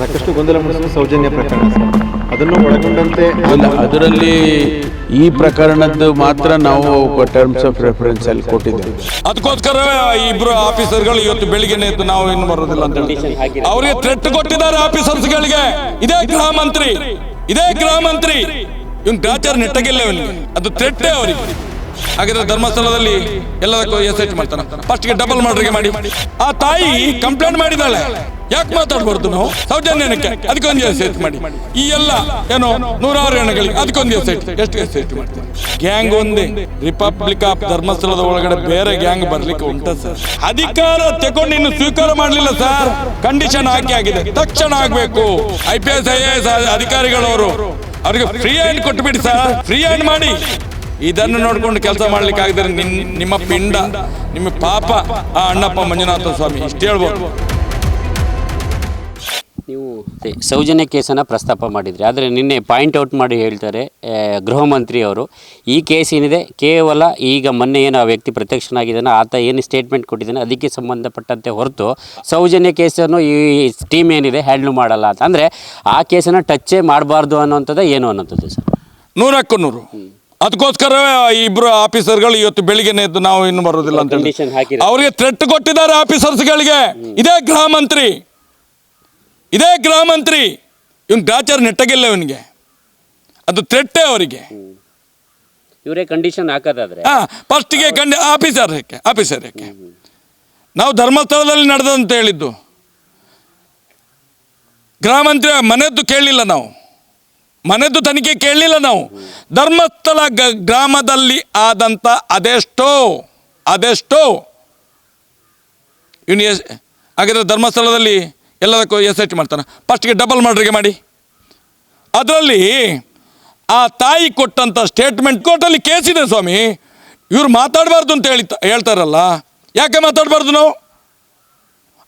ಸಾಕಷ್ಟು ಗೊಂದಲ ಮೂಡಿಸುವ ಸೌಜನ್ಯ ಪ್ರಕರಣ ಅದನ್ನು ಒಳಗೊಂಡಂತೆ ಅದರಲ್ಲಿ ಈ ಪ್ರಕರಣದ್ದು ಮಾತ್ರ ನಾವು ಟರ್ಮ್ಸ್ ಆಫ್ ರೆಫರೆನ್ಸ್ ಅಲ್ಲಿ ಕೊಟ್ಟಿದ್ದೇವೆ. ಅದಕ್ಕೋಸ್ಕರ ಇಬ್ರು ಆಫೀಸರ್ಗಳು ಇವತ್ತು ಬೆಳಿಗ್ಗೆನೆ ಎದ್ದು ನಾವು ಏನು ಬರೋದಿಲ್ಲ ಅಂತ ಹೇಳಿ. ಅವರಿಗೆ ಥ್ರೆಟ್ ಕೊಟ್ಟಿದ್ದಾರೆ ಆಫೀಸರ್ಸ್ಗಳಿಗೆ. ಇದೇ ಗೃಹ ಮಂತ್ರಿ. ಇದೇ ಗೃಹ ಮಂತ್ರಿ. ಇವ್ನು ಗ್ರಾಚಾರ ನೆಟ್ಟಗಿಲ್ಲ ಇವನಿಗೆ ಅದು ಥ್ರೆಟ್ಟೇ ಅವರಿಗೆ. ಹಾಗಾದ್ರೆ ಧರ್ಮಸ್ಥಳದಲ್ಲಿ ಎಲ್ಲದಕ್ಕೂ ಎಸ್ ಎಚ್ ಮಾಡ್ತಾನೆ. ಫಸ್ಟ್ಗೆ ಡಬಲ್ ಮರ್ಡರ್ಗೆ ಮಾಡಿ. ಆ ತಾಯಿ ಕಂಪ್ಲೇಂಟ್ ಮಾಡಿದಾಳೆ. ಯಾಕೆ ಮಾತಾಡ್ಬಾರ್ದು ನಾವು? ಸೌಜನ್ಯನಕ್ಕೆ ಅದಕ್ಕೊಂದು ಎಸ್ ಮಾಡಿ. ಈ ಎಲ್ಲ ಏನೋ ನೂರಾರು ಹೆಣ್ಣುಗಳಿಗೆ ಅದಕ್ಕೊಂದು ಎಸ್ ಎಷ್ಟು ಎಸ್ ಎಚ್ ಮಾಡ್ತೀವಿ ಗ್ಯಾಂಗ್ ಒಂದೇ. ರಿಪಬ್ಲಿಕ್ ಆಫ್ ಧರ್ಮಸ್ಥಳದ ಒಳಗಡೆ ಬೇರೆ ಗ್ಯಾಂಗ್ ಬರ್ಲಿಕ್ಕೆ ಉಂಟ ಸರ್. ಅಧಿಕಾರ ತಗೊಂಡು ಇನ್ನು ಸ್ವೀಕಾರ ಮಾಡಲಿಲ್ಲ ಸರ್. ಕಂಡೀಷನ್ ಹಾಕಿ ಆಗಿದೆ. ತಕ್ಷಣ ಆಗ್ಬೇಕು. I P S I A S ಅಧಿಕಾರಿಗಳವರು. ಅವ್ರಿಗೆ ಫ್ರೀ ಹ್ಯಾಂಡ್ ಕೊಟ್ಬಿಡಿ ಸರ್. ಫ್ರೀ ಹ್ಯಾಂಡ್ ಮಾಡಿ. ಇದನ್ನು ನೋಡ್ಕೊಂಡು ಕೆಲಸ ಮಾಡ್ಲಿಕ್ಕೆ ಆಗಿದ್ರೆ ನಿನ್ ನಿಮ್ಮ ಪಿಂಡ ನಿಮ್ಮ ಪಾಪ ಆ ಅಣ್ಣಪ್ಪ ಮಂಜುನಾಥ ಸ್ವಾಮಿ. ಇಷ್ಟು ಹೇಳ್ಬೋದು. ನೀವು ಸೌಜನ್ಯ ಕೇಸನ್ನು ಪ್ರಸ್ತಾಪ ಮಾಡಿದ್ರಿ. ಆದರೆ ನಿನ್ನೆ ಪಾಯಿಂಟ್ ಔಟ್ ಮಾಡಿ ಹೇಳ್ತಾರೆ ಗೃಹ ಮಂತ್ರಿ ಅವರು. ಈ ಕೇಸ್ ಏನಿದೆ? ಕೇವಲ ಈಗ ಮೊನ್ನೆ ಏನು ಆ ವ್ಯಕ್ತಿ ಪ್ರತ್ಯಕ್ಷನಾಗಿದ್ದಾನೆ ಆತ ಏನು ಸ್ಟೇಟ್ಮೆಂಟ್ ಕೊಟ್ಟಿದ್ದಾನೆ ಅದಕ್ಕೆ ಸಂಬಂಧಪಟ್ಟಂತೆ ಹೊರತು ಸೌಜನ್ಯ ಕೇಸನ್ನು ಈ ಟೀಮ್ ಏನಿದೆ ಹ್ಯಾಂಡ್ಲ್ ಮಾಡಲ್ಲ ಅಂತ. ಅಂದರೆ ಆ ಕೇಸನ್ನು ಟಚ್ಚೇ ಮಾಡಬಾರ್ದು ಅನ್ನೋಂಥದ್ದು ಏನು ಅನ್ನೋಂಥದ್ದು ಸರ್? ನೂರಕ್ಕೂ ನೂರು. ಅದಕ್ಕೋಸ್ಕರ ಇಬ್ರು ಆಫೀಸರ್ಗಳು ಇವತ್ತು ಬೆಳಿಗ್ಗೆ ಎದ್ದು ನಾವು ಇನ್ನು ಬರೋದಿಲ್ಲ ಅಂತ ಹೇಳಿ. ಅವರಿಗೆ ಥ್ರೆಟ್ ಕೊಟ್ಟಿದ್ದಾರೆ ಆಫೀಸರ್ಸ್ಗಳಿಗೆ. ಇದೇ ಗೃಹ ಮಂತ್ರಿ. ಇದೇ ಗೃಹ ಮಂತ್ರಿ. ಇವನ್ ಗ್ರಾಚಾರ ನೆಟ್ಟಗಿಲ್ಲ ಇವನಿಗೆ. ಅದು ಥ್ರೆಟ್ಟೆ ಅವರಿಗೆ. ಇವರೇ ಕಂಡೀಷನ್ ಹಾಕೋದಾದ್ರೆ. ಹಾ ಫಸ್ಟಿಗೆ ಕಂಡಿ ಆಫೀಸರ್ ಯಾಕೆ ಆಫೀಸರ್ ಯಾಕೆ ನಾವು ಧರ್ಮಸ್ಥಳದಲ್ಲಿ ನಡೆದಂತ ಹೇಳಿದ್ದು. ಗೃಹ ಮಂತ್ರಿ ಮನೆದ್ದು ಕೇಳಲಿಲ್ಲ ನಾವು. ಮನೆದ್ದು ತನಿಖೆ ಕೇಳಲಿಲ್ಲ ನಾವು. ಧರ್ಮಸ್ಥಳ ಗ್ರಾಮದಲ್ಲಿ ಆದಂಥ ಅದೆಷ್ಟೋ ಅದೆಷ್ಟೋ ಇವನು ಎಸ್ ಹಾಗಿದ್ರೆ ಧರ್ಮಸ್ಥಳದಲ್ಲಿ ಎಲ್ಲದಕ್ಕೂ ಎಸ್ ಎಚ್ ಮಾಡ್ತಾನೆ ಫಸ್ಟ್ಗೆ ಡಬಲ್ ಮರ್ಡ್ರಿಗೆ ಮಾಡಿ. ಅದರಲ್ಲಿ ಆ ತಾಯಿ ಕೊಟ್ಟಂಥ ಸ್ಟೇಟ್ಮೆಂಟ್ ಕೋರ್ಟಲ್ಲಿ ಕೇಸಿದೆ ಸ್ವಾಮಿ. ಇವ್ರು ಮಾತಾಡಬಾರ್ದು ಅಂತ ಹೇಳಿ ಹೇಳ್ತಾರಲ್ಲ. ಯಾಕೆ ಮಾತಾಡಬಾರ್ದು ನಾವು?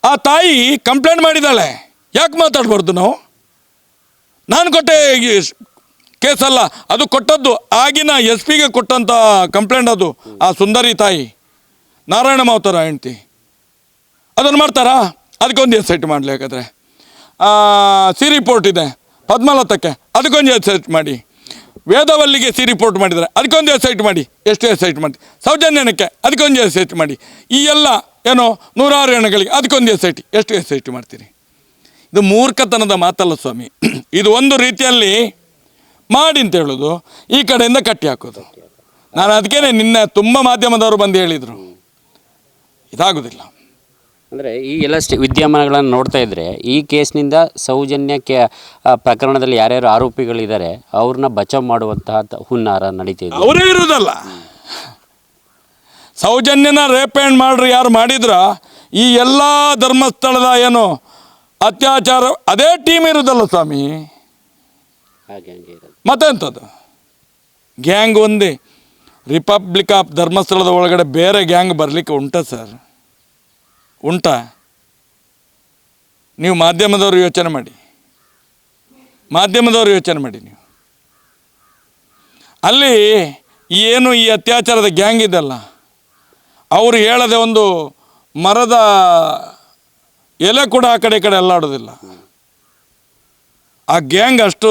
ಆ ತಾಯಿ ಕಂಪ್ಲೇಂಟ್ ಮಾಡಿದ್ದಾಳೆ. ಯಾಕೆ ಮಾತಾಡಬಾರ್ದು ನಾವು? ನಾನು ಕೊಟ್ಟೆ ಕೇಸಲ್ಲ. ಅದು ಕೊಟ್ಟದ್ದು. ಆಗಿನ ಎಸ್ ಪಿಗೆ ಕೊಟ್ಟಂಥ ಕಂಪ್ಲೇಂಟ್ ಅದು. ಆ ಸುಂದರಿ ತಾಯಿ. ನಾರಾಯಣ ಮಾವತರ ಹೆಂಡ್ತಿ. ಅದನ್ನು ಮಾಡ್ತಾರಾ? ಅದಕ್ಕೊಂದು ಎಸ್ ಸೆಟ್ ಮಾಡಲಿ ಯಾಕಂದರೆ ಸಿ ರಿಪೋರ್ಟ್ ಇದೆ. ಪದ್ಮಲತಕ್ಕೆ. ಅದಕ್ಕೊಂದು ಎಸ್ ಐಟ್ ಮಾಡಿ. ವೇದವಲ್ಲಿಗೆ ಸಿ ರಿಪೋರ್ಟ್ ಮಾಡಿದರೆ ಅದಕ್ಕೊಂದು ಎಸ್ ಸೆಟ್ ಮಾಡಿ. ಎಷ್ಟು ಎಸ್ ಐಟ್ ಮಾಡಿ? ಸೌಜನ್ಯನಕ್ಕೆ. ಅದಕ್ಕೊಂದು ಎಸ್ ಸೆಟ್ ಮಾಡಿ. ಈ ಎಲ್ಲ, ಏನೋ, ನೂರಾರು ಎಣ್ಣೆಗಳಿಗೆ ಅದಕ್ಕೊಂದು ಎಸ್ ಸೆಟ್ ಎಷ್ಟು ಎಸ್ ಐಟಿ ಮಾಡ್ತೀರಿ? ಇದು ಮೂರ್ಖತನದ ಮಾತಲ್ಲ ಸ್ವಾಮಿ. ಇದು ಒಂದು ರೀತಿಯಲ್ಲಿ ಮಾಡಿ ಅಂತ ಹೇಳೋದು ಈ ಕಡೆಯಿಂದ ಕಟ್ಟಿ ಹಾಕೋದು. ನಾನು ಅದಕ್ಕೇನೆ ನಿನ್ನೆ ತುಂಬ ಮಾಧ್ಯಮದವರು ಬಂದು ಹೇಳಿದರು. ಇದಾಗೋದಿಲ್ಲ. ಅಂದರೆ ಈ ಎಲ್ಲ ಸ್ಟೇ ವಿದ್ಯಮಾನಗಳನ್ನು ನೋಡ್ತಾ ಇದ್ದರೆ ಈ ಕೇಸ್ನಿಂದ ಸೌಜನ್ಯ ಕೆ ಪ್ರಕರಣದಲ್ಲಿ ಯಾರ್ಯಾರು ಆರೋಪಿಗಳಿದ್ದಾರೆ ಅವ್ರನ್ನ ಬಚಾವ್ ಮಾಡುವಂತಹ ಹುನ್ನಾರ ನಡೀತಿದೆ ಅವರೇ ಇರುವುದಲ್ಲ. ಸೌಜನ್ಯನ ರೇಪ್ ಆ್ಯಂಡ್ ಮಾಡ್ರಿ ಯಾರು ಮಾಡಿದ್ರ ಈ ಎಲ್ಲ ಧರ್ಮಸ್ಥಳದ ಏನು ಅತ್ಯಾಚಾರ ಅದೇ ಟೀಮ್ ಇರುವುದಲ್ಲ ಸ್ವಾಮಿ? ಮತ್ತೆಂಥದ್ದು? ಗ್ಯಾಂಗ್ ಒಂದೇ. ರಿಪಬ್ಲಿಕ್ ಆಫ್ ಧರ್ಮಸ್ಥಳದ ಒಳಗಡೆ ಬೇರೆ ಗ್ಯಾಂಗ್ ಬರಲಿಕ್ಕೆ ಉಂಟಾ ಸರ್ ಉಂಟಾ? ನೀವು ಮಾಧ್ಯಮದವರು ಯೋಚನೆ ಮಾಡಿ. ಮಾಧ್ಯಮದವರು ಯೋಚನೆ ಮಾಡಿ ನೀವು. ಅಲ್ಲಿ ಏನು ಈ ಅತ್ಯಾಚಾರದ ಗ್ಯಾಂಗ್ ಇದೆಲ್ಲ ಅವರು ಹೇಳದೆ ಒಂದು ಮರದ ಎಲೆ ಕೂಡ ಆ ಕಡೆ ಈ ಕಡೆ ಅಲ್ಲಾಡೋದಿಲ್ಲ. ಆ ಗ್ಯಾಂಗ್ ಅಷ್ಟು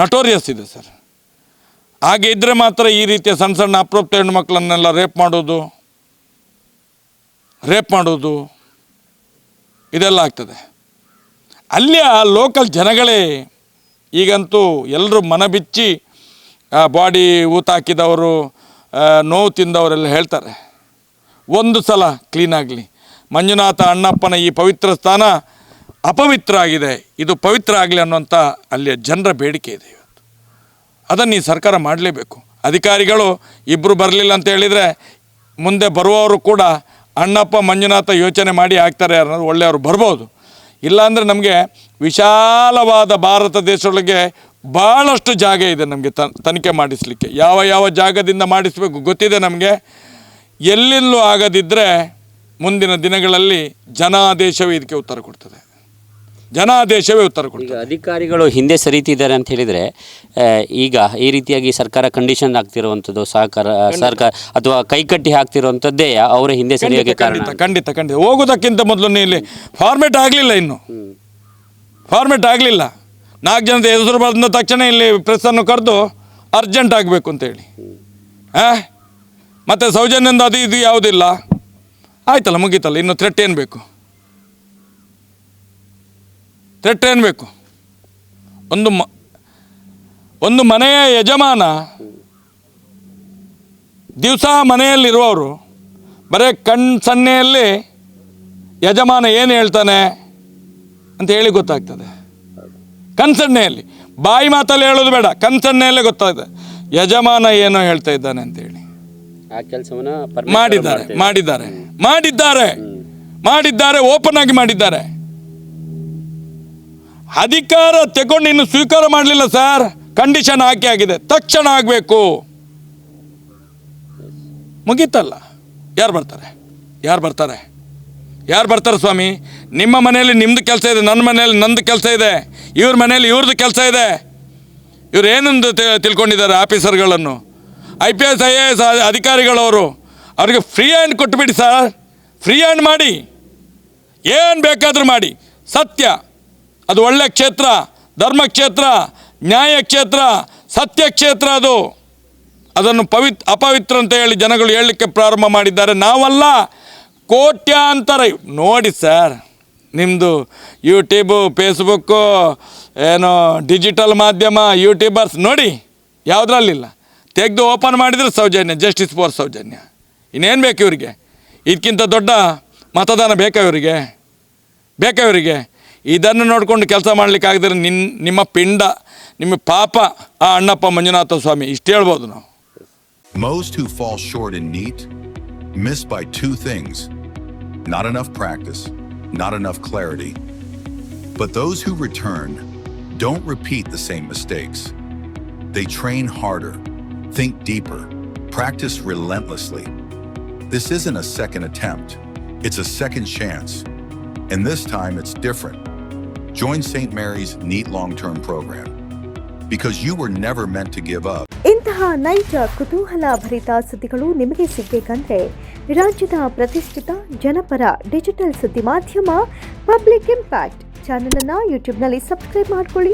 ನಟೋರಿಯಸ್ ಇದೆ ಸರ್. ಹಾಗೆ ಇದ್ದರೆ ಮಾತ್ರ ಈ ರೀತಿಯ ಸಣ್ಣ ಸಣ್ಣ ಅಪ್ರಾಪ್ತ ಹೆಣ್ಮಕ್ಳನ್ನೆಲ್ಲ ರೇಪ್ ಮಾಡೋದು ರೇಪ್ ಮಾಡೋದು, ಇದೆಲ್ಲ ಆಗ್ತದೆ. ಅಲ್ಲಿಯ ಲೋಕಲ್ ಜನಗಳೇ ಈಗಂತೂ ಎಲ್ಲರೂ ಮನ ಬಿಚ್ಚಿ ಬಾಡಿ ಊತ ಹಾಕಿದವರು ನೋವು ತಿಂದವರೆಲ್ಲ ಹೇಳ್ತಾರೆ. ಒಂದು ಸಲ ಕ್ಲೀನ್ ಆಗಲಿ. ಮಂಜುನಾಥ ಅಣ್ಣಪ್ಪನ ಈ ಪವಿತ್ರ ಸ್ಥಾನ ಅಪವಿತ್ರ ಆಗಿದೆ ಇದು ಪವಿತ್ರ ಆಗಲಿ ಅನ್ನುವಂಥ ಅಲ್ಲಿಯ ಜನರ ಬೇಡಿಕೆ ಇದೆ ಇವತ್ತು. ಅದನ್ನು ಈ ಸರ್ಕಾರ ಮಾಡಲೇಬೇಕು. ಅಧಿಕಾರಿಗಳು ಇಬ್ಬರು ಬರಲಿಲ್ಲ ಅಂತ ಹೇಳಿದರೆ ಮುಂದೆ ಬರುವವರು ಕೂಡ ಅಣ್ಣಪ್ಪ, ಮಂಜುನಾಥ ಯೋಚನೆ ಮಾಡಿ ಆಗ್ತಾರೆ ಅನ್ನೋದು ಒಳ್ಳೆಯವರು ಬರ್ಬೋದು. ಇಲ್ಲಾಂದರೆ ನಮಗೆ ವಿಶಾಲವಾದ ಭಾರತ ದೇಶದೊಳಗೆ ಭಾಳಷ್ಟು ಜಾಗ ಇದೆ ನಮಗೆ ತನಿಖೆ ಮಾಡಿಸಲಿಕ್ಕೆ. ಯಾವ ಯಾವ ಜಾಗದಿಂದ ಮಾಡಿಸಬೇಕು ಗೊತ್ತಿದೆ ನಮಗೆ. ಎಲ್ಲೆಲ್ಲೂ ಆಗದಿದ್ದರೆ ಮುಂದಿನ ದಿನಗಳಲ್ಲಿ ಜನಾದೇಶವೇ ಇದಕ್ಕೆ ಉತ್ತರ ಕೊಡ್ತದೆ. ಜನಾದೇಶವೇ ಉತ್ತರ ಈಗ ಕೊಡ್ತದೆ ಅಧಿಕಾರಿಗಳು ಹಿಂದೆ ಸರಿತಿದ್ದಾರೆ ಅಂತ ಹೇಳಿದರೆ ಈಗ ಈ ರೀತಿಯಾಗಿ ಸರ್ಕಾರ ಕಂಡೀಷನ್ ಆಗ್ತಿರುವಂಥದ್ದು ಸಹಕಾರ ಸರ್ಕಾರ ಅಥವಾ ಕೈಕಟ್ಟಿ ಹಾಕ್ತಿರುವಂಥದ್ದೇ ಅವರ ಹಿಂದೆ ಸರಿಯಾಗಿ ಕಾರಣ ಖಂಡಿತ ಖಂಡಿತ ಖಂಡಿತ. ಹೋಗೋದಕ್ಕಿಂತ ಮೊದಲು ಇಲ್ಲಿ ಫಾರ್ಮೆಟ್ ಆಗಲಿಲ್ಲ ಇನ್ನು. ಫಾರ್ಮೆಟ್ ಆಗಲಿಲ್ಲ. ನಾಲ್ಕು ಜನದ ಹೆಸರು ಬಂದ ತಕ್ಷಣ ಇಲ್ಲಿ ಪ್ರೆಸ್ಸನ್ನು ಕರೆದು ಅರ್ಜೆಂಟ್ ಆಗಬೇಕು ಅಂತೇಳಿ ಹಾಂ ಮತ್ತು ಸೌಜನ್ಯದಿಂದ ಅದು ಇದು ಯಾವುದಿಲ್ಲ. ಆಯ್ತಲ್ಲ, ಮುಗೀತಲ್ಲ, ಇನ್ನು ಥ್ರೆಟ್ ಏನು ಬೇಕು? ಥ್ರೆಟ್ ಏನು ಬೇಕು? ಒಂದು ಮ, ಒಂದು ಮನೆಯ ಯಜಮಾನ ದಿವಸ ಮನೆಯಲ್ಲಿರುವವರು, ಬರೀ ಕಣ್ ಸನ್ನೆಯಲ್ಲಿ ಯಜಮಾನ ಏನು ಹೇಳ್ತಾನೆ ಅಂತ ಹೇಳಿ ಗೊತ್ತಾಗ್ತದೆ. ಕನ್ಸಣ್ಣೆಯಲ್ಲಿ ಬಾಯಿ ಮಾತಲ್ಲಿ ಹೇಳೋದು ಬೇಡ ಕನ್ಸಣ್ಣೆಯಲ್ಲೇ ಗೊತ್ತಾಗ್ತದೆ. ಯಜಮಾನ ಏನೋ ಹೇಳ್ತಾ ಇದ್ದಾನೆ ಅಂತೇಳಿ ಆ ಕೆಲಸವನ್ನ ಮಾಡಿದ್ದಾರೆ ಮಾಡಿದ್ದಾರೆ. ಮಾಡಿದ್ದಾರೆ. ಮಾಡಿದ್ದಾರೆ ಓಪನ್ ಆಗಿ ಮಾಡಿದ್ದಾರೆ. ಅಧಿಕಾರ ತಗೊಂಡು ಇನ್ನು ಸ್ವೀಕಾರ ಮಾಡಲಿಲ್ಲ ಸರ್. ಕಂಡೀಷನ್ ಹಾಕಿ ಆಗಿದೆ. ತಕ್ಷಣ ಆಗಬೇಕು. ಮುಗೀತಲ್ಲ. ಯಾರು ಬರ್ತಾರೆ? ಯಾರು ಬರ್ತಾರೆ? ಯಾರು ಬರ್ತಾರೆ ಸ್ವಾಮಿ? ನಿಮ್ಮ ಮನೆಯಲ್ಲಿ ನಿಮ್ಮದು ಕೆಲಸ ಇದೆ ನನ್ನ ಮನೆಯಲ್ಲಿ ನಂದು ಕೆಲಸ ಇದೆ. ಇವ್ರ ಮನೆಯಲ್ಲಿ ಇವ್ರದ್ದು ಕೆಲಸ ಇದೆ. ಇವ್ರು ಏನೊಂದು ತಿಳ್ಕೊಂಡಿದ್ದಾರೆ ಆಫೀಸರ್ಗಳನ್ನು? I P S, I A S ಅಧಿಕಾರಿಗಳವರು, ಅವ್ರಿಗೆ ಫ್ರೀ ಹ್ಯಾಂಡ್ ಕೊಟ್ಟುಬಿಡಿ ಸರ್ ಫ್ರೀ ಹ್ಯಾಂಡ್ ಮಾಡಿ. ಏನು ಬೇಕಾದರೂ ಮಾಡಿ. ಸತ್ಯ. ಅದು ಒಳ್ಳೆ ಕ್ಷೇತ್ರ, ಧರ್ಮ ಕ್ಷೇತ್ರ, ನ್ಯಾಯ ಕ್ಷೇತ್ರ, ಸತ್ಯ ಕ್ಷೇತ್ರ ಅದು. ಅದನ್ನು ಪವಿತ್ ಅಪವಿತ್ರ ಅಂತ ಹೇಳಿ ಜನಗಳು ಹೇಳಲಿಕ್ಕೆ ಪ್ರಾರಂಭ ಮಾಡಿದ್ದಾರೆ. ನಾವಲ್ಲ, ಕೋಟ್ಯಾಂತರ ನೋಡಿ ಸರ್ ನಿಮ್ಮದು ಯೂಟ್ಯೂಬು ಫೇಸ್ಬುಕ್ಕು ಏನು ಡಿಜಿಟಲ್ ಮಾಧ್ಯಮ ಯೂಟ್ಯೂಬರ್ಸ್ ನೋಡಿ. ಯಾವುದ್ರಲ್ಲಿಲ್ಲ? ತೆಗೆದು ಓಪನ್ ಮಾಡಿದರೆ ಸೌಜನ್ಯ ಜಸ್ಟಿಸ್ ಫೋರ್ ಸೌಜನ್ಯ ಇನ್ನೇನು ಬೇಕು ಇವರಿಗೆ ಇದಕ್ಕಿಂತ ದೊಡ್ಡ ಮತದಾನ ಬೇಕಾ ಇವರಿಗೆ ಬೇಕಾ ಇವರಿಗೆ ಇದನ್ನು ನೋಡಿಕೊಂಡು ಕೆಲಸ ಮಾಡಲಿಕ್ಕೆ ಆಗದ್ರೆ ನಿನ್ನ ನಿಮ್ಮ ಪಿಂಡ ನಿಮ್ಮ ಪಾಪ ಆ ಅಣ್ಣಪ್ಪ ಮಂಜುನಾಥ ಸ್ವಾಮಿ ಇಷ್ಟು ಹೇಳ್ಬೋದು ನಾವು Most who fall short in NEAT miss by two things not enough practice, not enough clarity. But those who return don't repeat the same mistakes. They train harder, think deeper, practice relentlessly. This isn't a second attempt, it's a second chance. And this time it's different. Join St. Mary's NEAT long term program because you were never meant to give up. ಇಂತಹ ನೈಜ ಕುತೂಹಲ ಭರಿತ ಸುದ್ದಿಗಳು ನಿಮಗೆ ಸಿಗಬೇಕಂದ್ರೆ ರಾಜ್ಯದ ಪ್ರತಿಷ್ಠಿತ ಜನಪರ digital ಸುದ್ದಿ ಮಾಧ್ಯಮ ಪಬ್ಲಿಕ್ ಇಂಪ್ಯಾಕ್ಟ್ ಚಾನಲನ್ನು ಯೂಟ್ಯೂಬ್ನಲ್ಲಿ ಸಬ್ಸ್ಕ್ರೈಬ್ ಮಾಡ್ಕೊಳ್ಳಿ